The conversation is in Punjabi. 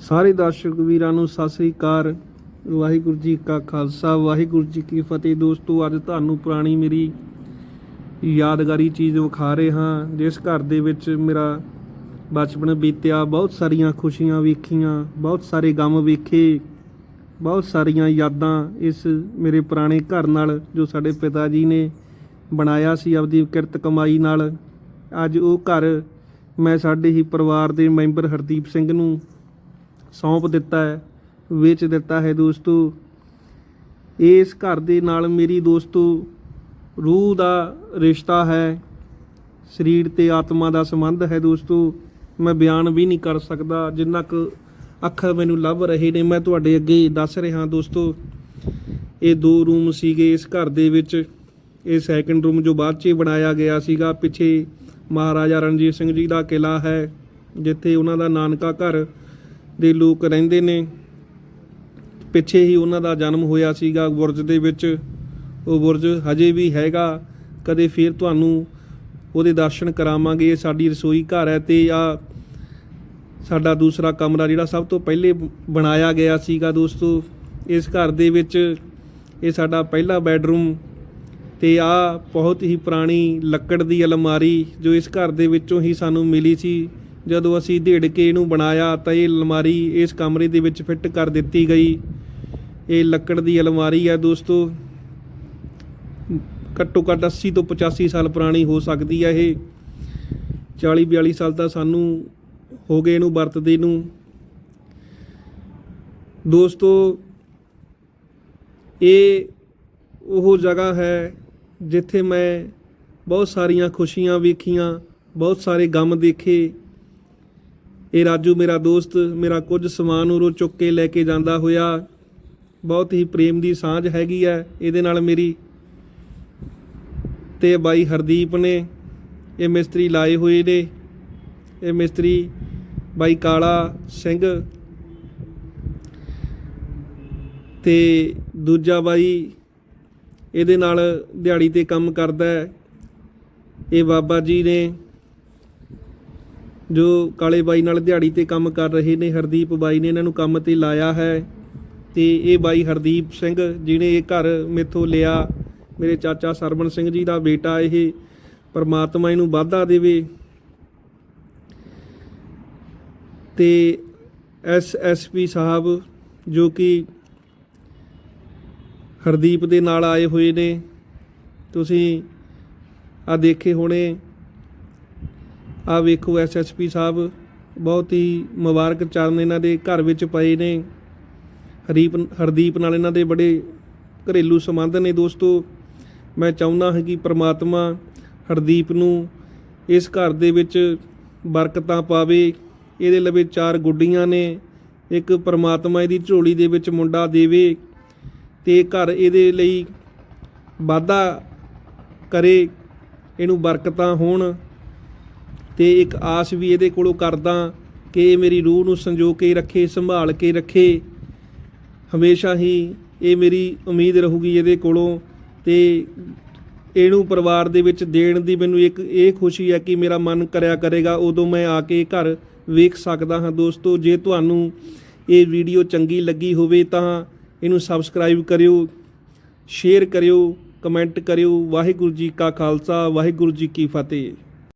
ਸਾਰੇ ਦਰਸ਼ਕ ਵੀਰਾਂ ਨੂੰ ਸਤਿ ਸ੍ਰੀ ਅਕਾਲ। ਵਾਹਿਗੁਰੂ ਜੀ ਕਾ ਖਾਲਸਾ, ਵਾਹਿਗੁਰੂ ਜੀ ਕੀ ਫਤਿਹ। ਦੋਸਤੋ, ਅੱਜ ਤੁਹਾਨੂੰ ਪੁਰਾਣੀ ਮੇਰੀ ਯਾਦਗਾਰੀ ਚੀਜ਼ ਵਿਖਾ ਰਹੇ ਹਾਂ, ਜਿਸ ਘਰ ਦੇ ਵਿੱਚ ਮੇਰਾ ਬਚਪਨ ਬੀਤਿਆ, ਬਹੁਤ ਸਾਰੀਆਂ ਖੁਸ਼ੀਆਂ ਵੇਖੀਆਂ, ਬਹੁਤ ਸਾਰੇ ਗਮ ਵੇਖੇ, ਬਹੁਤ ਸਾਰੀਆਂ ਯਾਦਾਂ ਇਸ ਮੇਰੇ ਪੁਰਾਣੇ ਘਰ ਨਾਲ ਜੋ ਸਾਡੇ ਪਿਤਾ ਜੀ ਨੇ ਬਣਾਇਆ ਸੀ ਆਪਦੀ ਕਿਰਤ ਕਮਾਈ ਨਾਲ। ਅੱਜ ਉਹ ਘਰ ਮੈਂ ਸਾਡੇ ਹੀ ਪਰਿਵਾਰ ਦੇ ਮੈਂਬਰ ਹਰਦੀਪ ਸਿੰਘ ਨੂੰ ਸੌਂਪ ਦਿੱਤਾ ਹੈ, ਵੇਚ ਦਿੱਤਾ ਹੈ ਦੋਸਤੋ। ਇਸ ਘਰ ਦੇ ਨਾਲ ਮੇਰੀ ਦੋਸਤੋ, ਰੂਹ ਦਾ ਰਿਸ਼ਤਾ ਹੈ, ਸਰੀਰ ਤੇ ਆਤਮਾ ਦਾ ਸੰਬੰਧ ਹੈ ਦੋਸਤੋ। ਮੈਂ ਬਿਆਨ ਵੀ ਨਹੀਂ ਕਰ ਸਕਦਾ, ਜਿੰਨਾ ਕੁ ਅੱਖਰ ਮੈਨੂੰ ਲੱਭ ਰਹੇ ਨੇ, ਮੈਂ ਤੁਹਾਡੇ ਅੱਗੇ ਦੱਸ ਰਿਹਾ ਦੋਸਤੋ। ਇਹ ਦੋ ਰੂਮ ਸੀਗੇ ਇਸ ਘਰ ਦੇ ਵਿੱਚ। ਇਹ ਸੈਕੰਡ ਰੂਮ ਜੋ ਬਾਅਦ 'ਚ ਬਣਾਇਆ ਗਿਆ ਸੀਗਾ, ਪਿੱਛੇ ਮਹਾਰਾਜਾ ਰਣਜੀਤ ਸਿੰਘ ਜੀ ਦਾ ਕਿਲਾ ਹੈ, ਜਿੱਥੇ ਉਹਨਾਂ ਦਾ ਨਾਨਕਾ ਘਰ ਦੇ ਲੋਕ ਰਹਿੰਦੇ ਨੇ। ਪਿੱਛੇ ਹੀ ਉਹਨਾਂ ਦਾ ਜਨਮ ਹੋਇਆ ਸੀਗਾ ਬੁਰਜ ਦੇ ਵਿੱਚ। ਉਹ ਬੁਰਜ ਹਜੇ ਵੀ ਹੈਗਾ। ਕਦੇ ਫੇਰ ਤੁਹਾਨੂੰ ਉਹਦੇ ਦਰਸ਼ਨ ਕਰਾਵਾਂਗੇ। ਇਹ ਸਾਡੀ ਰਸੋਈ ਘਰ ਹੈ ਤੇ ਆ ਸਾਡਾ ਦੂਸਰਾ ਕਮਰਾ ਜਿਹੜਾ ਸਭ ਤੋਂ ਪਹਿਲੇ ਬਣਾਇਆ ਗਿਆ ਸੀਗਾ ਦੋਸਤੋ। ਇਸ ਘਰ ਦੇ ਵਿੱਚ ਇਹ ਸਾਡਾ ਪਹਿਲਾ ਬੈੱਡਰੂਮ ਤੇ ਆ ਬਹੁਤ ਹੀ ਪੁਰਾਣੀ ਲੱਕੜ ਦੀ ਅਲਮਾਰੀ ਜੋ ਇਸ ਘਰ ਦੇ ਵਿੱਚੋਂ ਹੀ ਸਾਨੂੰ ਮਿਲੀ ਸੀ। ਜਦੋਂ ਅਸੀਂ ਢੇੜ ਕੇ ਇਹਨੂੰ ਬਣਾਇਆ ਤਾਂ ਇਹ ਅਲਮਾਰੀ ਇਸ ਕਮਰੇ ਦੇ ਵਿੱਚ ਫਿੱਟ ਕਰ ਦਿੱਤੀ ਗਈ। ਇਹ ਲੱਕੜ ਦੀ ਅਲਮਾਰੀ ਹੈ ਦੋਸਤੋ। ਘੱਟੋ ਘੱਟ 80 ਤੋਂ 85 ਸਾਲ ਪੁਰਾਣੀ ਹੋ ਸਕਦੀ ਹੈ ਇਹ। 40 42 ਸਾਲ ਤਾਂ ਸਾਨੂੰ ਹੋ ਗਏ ਇਹਨੂੰ ਵਰਤਦੇ ਨੂੰ। ਦੋਸਤੋ, ਇਹ ਉਹ ਜਗ੍ਹਾ ਹੈ ਜਿੱਥੇ ਮੈਂ ਬਹੁਤ ਸਾਰੀਆਂ ਖੁਸ਼ੀਆਂ ਵੇਖੀਆਂ, ਬਹੁਤ ਸਾਰੇ ਗਮ ਦੇਖੇ। ਇਹ ਰਾਜੂ ਮੇਰਾ ਦੋਸਤ, ਮੇਰਾ ਕੁਝ ਸਮਾਨ ਉਰੋਂ ਚੁੱਕ ਕੇ ਲੈ ਕੇ ਜਾਂਦਾ ਹੋਇਆ। ਬਹੁਤ ਹੀ ਪ੍ਰੇਮ ਦੀ ਸਾਂਝ ਹੈਗੀ ਹੈ ਇਹਦੇ ਨਾਲ ਮੇਰੀ ਤੇ ਬਾਈ ਹਰਦੀਪ ਨੇ ਇਹ ਮਿਸਤਰੀ ਲਾਏ ਹੋਏ ਨੇ। ਇਹ ਮਿਸਤਰੀ ਬਾਈ ਕਾਲਾ ਸਿੰਘ ਤੇ ਦੂਜਾ ਬਾਈ ਇਹਦੇ ਨਾਲ ਦਿਹਾੜੀ ਤੇ ਕੰਮ ਕਰਦਾ ਹੈ ਇਹ ਬਾਬਾ ਜੀ ਨੇ ਜੋ ਕਾਲੇ ਬਾਈ ਨਾਲ ਦਿਹਾੜੀ ਤੇ ਕੰਮ ਕਰ ਰਹੇ ਨੇ, ਹਰਦੀਪ ਬਾਈ ਨੇ ਇਹਨਾਂ ਨੂੰ ਕੰਮ ਤੇ ਲਾਇਆ ਹੈ ਤੇ ਇਹ ਬਾਈ ਹਰਦੀਪ ਸਿੰਘ ਜਿਹਨੇ ਇਹ ਘਰ ਮੇਥੋਂ ਲਿਆ, ਮੇਰੇ ਚਾਚਾ ਸਰਵਣ ਸਿੰਘ ਜੀ ਦਾ ਬੇਟਾ ਇਹ ਪਰਮਾਤਮਾ ਇਹਨੂੰ ਵਾਧਾ ਦੇਵੇ। ਤੇ ਐਸ ਐਸ ਪੀ ਸਾਹਿਬ ਜੋ ਕਿ ਹਰਦੀਪ ਦੇ ਨਾਲ ਆਏ ਹੋਏ ਨੇ, ਤੁਸੀਂ ਆ ਦੇਖੇ ਹੋਣੇ ਆ ਵੇਖੋ ਐਸਐਸਪੀ ਸਾਹਿਬ, ਬਹੁਤ ਹੀ ਮੁਬਾਰਕ ਚਰਨ ਇਹਨਾਂ ਦੇ ਘਰ ਵਿੱਚ ਪਏ ਨੇ। ਹਰੀਪ, ਹਰਦੀਪ ਨਾਲ ਇਹਨਾਂ ਦੇ ਬੜੇ ਘਰੇਲੂ ਸੰਬੰਧ ਨੇ। ਦੋਸਤੋ, ਮੈਂ ਚਾਹੁੰਦਾ ਹਾਂ ਕਿ ਪ੍ਰਮਾਤਮਾ ਹਰਦੀਪ ਨੂੰ ਇਸ ਘਰ ਦੇ ਵਿੱਚ ਬਰਕਤਾਂ ਪਾਵੇ। ਇਹਦੇ ਲਵੇ ਚਾਰ ਗੁੱਡੀਆਂ ਨੇ। ਇੱਕ ਪ੍ਰਮਾਤਮਾ ਇਹਦੀ ਝੋਲੀ ਦੇ ਵਿੱਚ ਮੁੰਡਾ ਦੇਵੇ ਤੇ ਘਰ ਇਹਦੇ ਲਈ ਵਾਧਾ ਕਰੇ। ਇਹਨੂੰ ਬਰਕਤਾਂ ਹੋਣ। ਤੇ ਇੱਕ ਆਸ ਵੀ ਇਹਦੇ ਕੋਲੋਂ ਕਰਦਾ ਕਿ ਇਹ ਮੇਰੀ ਰੂਹ ਨੂੰ ਸੰਜੋ ਕੇ ਰੱਖੇ, ਸੰਭਾਲ ਕੇ ਰੱਖੇ। ਹਮੇਸ਼ਾ ਹੀ ਇਹ ਮੇਰੀ ਉਮੀਦ ਰਹੂਗੀ ਇਹਦੇ ਕੋਲੋਂ ਤੇ ਇਹਨੂੰ ਪਰਿਵਾਰ ਦੇ ਵਿੱਚ ਦੇਣ ਦੀ ਮੈਨੂੰ ਇੱਕ ਇਹ ਖੁਸ਼ੀ ਹੈ ਕਿ ਮੇਰਾ ਮਨ ਕਰਿਆ ਕਰੇਗਾ। ਉਦੋਂ ਮੈਂ ਆ ਕੇ ਘਰ ਵੇਖ ਸਕਦਾ ਹਾਂ ਦੋਸਤੋ, ਜੇ ਤੁਹਾਨੂੰ ਇਹ ਵੀਡੀਓ ਚੰਗੀ ਲੱਗੀ ਹੋਵੇ ਤਾਂ ਇਹਨੂੰ ਸਬਸਕ੍ਰਾਈਬ ਕਰਿਓ ਸ਼ੇਅਰ ਕਰਿਓ ਕਮੈਂਟ ਕਰਿਓ। ਵਾਹਿਗੁਰੂ ਜੀ ਕਾ ਖਾਲਸਾ, ਵਾਹਿਗੁਰੂ ਜੀ ਕੀ ਫਤਿਹ।